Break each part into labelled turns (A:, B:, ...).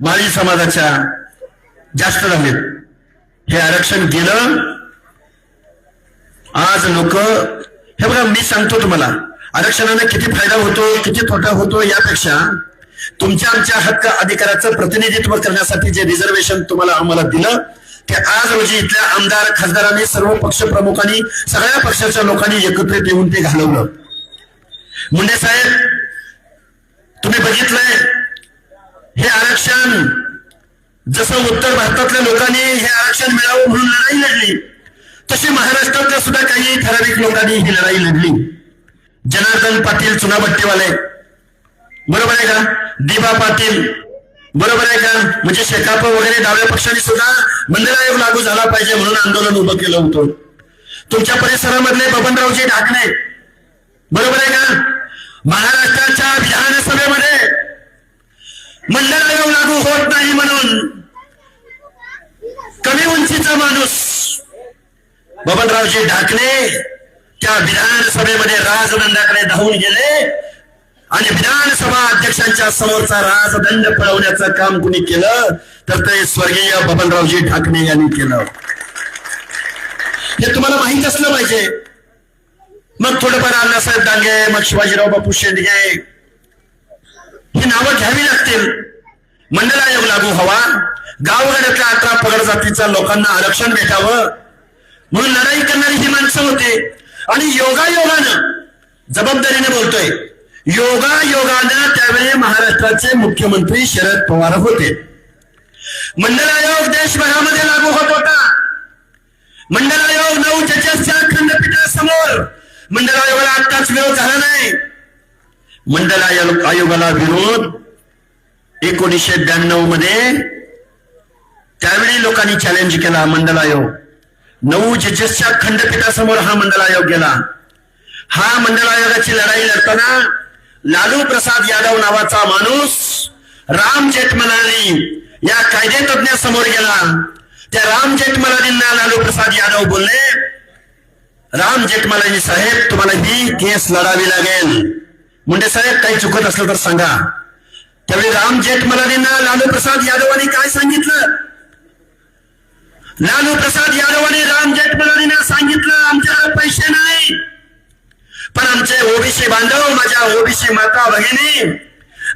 A: माळी समाजाच्या जास्त झालेत. हे आरक्षण गेलं. आज लोक हे बघा मी सांगतो तुम्हाला आरक्षणाने किती फायदा होतो किती तोटा होतो यापेक्षा तुमच्या आमच्या हक्क अधिकाराचं प्रतिनिधित्व करण्यासाठी जे रिझर्वेशन तुम्हाला आम्हाला दिलं ते आज रोजी इथल्या आमदार खासदारांनी सर्व पक्ष प्रमुखांनी सगळ्या पक्षाच्या लोकांनी एकत्रित येऊन ते घालवलं. मुंडे साहेब तुम्ही बघितलंय आरक्षण. जसं उत्तर भारतातल्या लोकांनी हे आरक्षण मिळावं म्हणून लढाई लढली तशी महाराष्ट्रातल्या सुद्धा काही ठराविक लोकांनी ही लढाई लढली. जनार्दन पाटील चुनाभट्टीवाले. बरोबर आहे का? दिबा पाटील. बरोबर आहे का? म्हणजे शेकाप वगैरे डाव्या पक्षांनी सुद्धा मंदिर आयोग लागू झाला पाहिजे म्हणून आंदोलन उभं केलं होतं. तुमच्या परिसरामधले बबनरावजी ढाकणे. बरोबर आहे का? महाराष्ट्राच्या विधानसभेमध्ये मंडळ लागू. होत नाही म्हणून. कमी उंचीचा माणूस. बबनरावजी ढाकणे त्या विधानसभेमध्ये राजदंडाकडे धावून गेले आणि विधानसभा अध्यक्षांच्या समोरचा राजदंड पळवण्याचं काम कुणी केलं तर ते स्वर्गीय बबनरावजी ढाकणे यांनी केलं. हे तुम्हाला माहीत असलं पाहिजे. मग थोडंफार अण्णासाहेब डांगे मग शिवाजीराव बापू शेंडगे ही नावं घ्यावी असतील मंडल आयोग लागू हवा गावगाड्यातल्या अठरा पगड जातीच्या लोकांना आरक्षण भेटावं. म्हणून लढाई करणारी ही माणसं होते. आणि योगायोगानं जबाबदारीने बोलतोय. योगा योगानं त्यावेळी महाराष्ट्राचे मुख्यमंत्री शरद पवार होते. मंडल आयोग देशभरामध्ये लागू होत होता. मंडल आयोग नऊ जजेसच्या खंडपीठासमोर मंडल आयोगाला आत्ताच विरोध झाला नाही. मंडल आयोग आयोगाला विरोध एकोणीसशे ब्याण्णवमध्ये त्यावेळी लोकांनी चॅलेंज केला मंडल आयोग. नऊ जजेसच्या खंडपीठासमोर हा मंडल आयोग गेला. हा मंडल आयोगाची लढाई लढताना लालू प्रसाद यादव नावाचा माणूस राम जेठमलानी या कायदे तज्ञासमोर गेला. त्या राम जेठमलानींना लालू प्रसाद यादव बोलले राम जेठमलानी साहेब तुम्हाला ही केस लढावी लागेल. मुंडे साहेब काही चुकत असलं तर सांगा. त्यावेळी राम जेठमलानींना लालू प्रसाद यादवांनी काय सांगितलं? लालू प्रसाद यादवांनी राम जेठमलानींना सांगितलं आमच्याकडे पैसे नाही. पण आमचे ओबीसी बांधव माझ्या ओबीसी माता भगिनी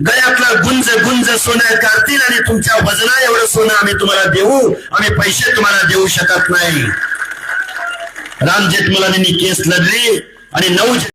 A: गळ्यातलं गुंज गुंज सोनं काढतील आणि तुमच्या वजना एवढं सोनं आम्ही तुम्हाला देऊ आम्ही पैसे तुम्हाला देऊ शकत नाही. राम जेठमलानींनी केस लढली आणि नऊ